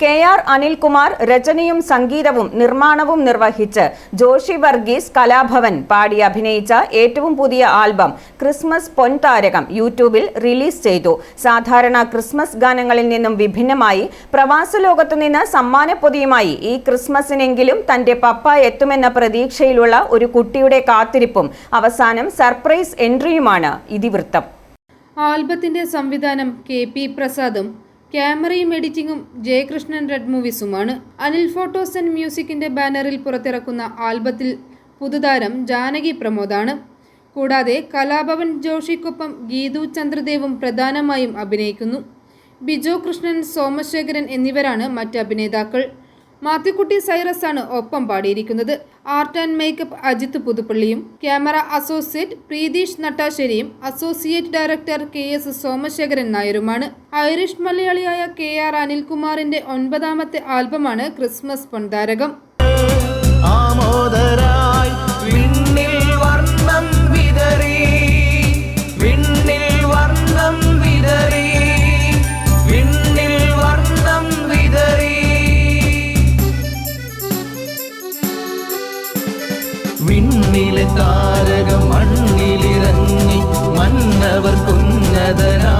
K R Anilkumar രചനയും സംഗീതവും നിർമ്മാണവും നിർവഹിച്ച് ജോഷി വർഗീസ് കലാഭവൻ പാടി അഭിനയിച്ച ഏറ്റവും പുതിയ ആൽബം ക്രിസ്മസ് പൊൻതാരകം യൂട്യൂബിൽ റിലീസ് ചെയ്തു. സാധാരണ ക്രിസ്മസ് ഗാനങ്ങളിൽ നിന്നും വിഭിന്നമായി പ്രവാസ ലോകത്തു നിന്ന് സമ്മാനപ്പൊതിയുമായി ഈ ക്രിസ്മസിനെങ്കിലും തന്റെ പപ്പ എത്തുമെന്ന പ്രതീക്ഷയിലുള്ള ഒരു കുട്ടിയുടെ കാത്തിരിപ്പും അവസാനം സർപ്രൈസ് എൻട്രിയുമാണ് ഇതിവൃത്തം. ആൽബത്തിന്റെ സംവിധാനം കെ പി പ്രസാദും ക്യാമറയും എഡിറ്റിംഗും ജയകൃഷ്ണൻ റെഡ് മൂവീസുമാണ്. അനിൽ ഫോട്ടോസ് ആൻഡ് മ്യൂസിക്കിന്റെ ബാനറിൽ പുറത്തിറക്കുന്ന ആൽബത്തിൽ പുതുതാരം ജാനകി പ്രമോദാണ്. കൂടാതെ കലാഭവൻ ജോഷിക്കൊപ്പം ഗീതു ചന്ദ്രദേവും പ്രധാനമായും അഭിനയിക്കുന്നു. ബിജോ കൃഷ്ണൻ സോമശേഖരൻ എന്നിവരാണ് മറ്റ് അഭിനേതാക്കൾ. മാത്തിക്കുട്ടി സൈറസ് ആണ് ഒപ്പം പാടിയിരിക്കുന്നത്. ആർട്ട് ആൻഡ് മേക്കപ്പ് അജിത്ത് പുതുപ്പള്ളിയും camera associate Preetheesh നട്ടാശ്ശേരിയും associate director K S Somasekharan നായരുമാണ്. Irish മലയാളിയായ കെ ആർ അനിൽകുമാറിന്റെ ഒൻപതാമത്തെ ആൽബമാണ് ക്രിസ്മസ് പൊൻതാരകം. ആമോദരായി വിണ്ണിലെ താരകം മണ്ണിലിറങ്ങി മന്നവർ കുന്നതനായി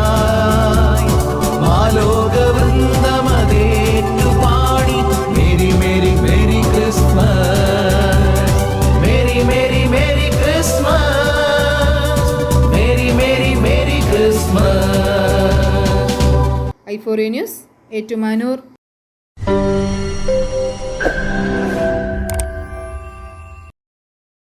മാലോക വൃന്ദമതേറ്റു പാടി merry merry merry Christmas merry merry merry Christmas merry merry merry Christmas ഐഫോറിയ news Ettumanoor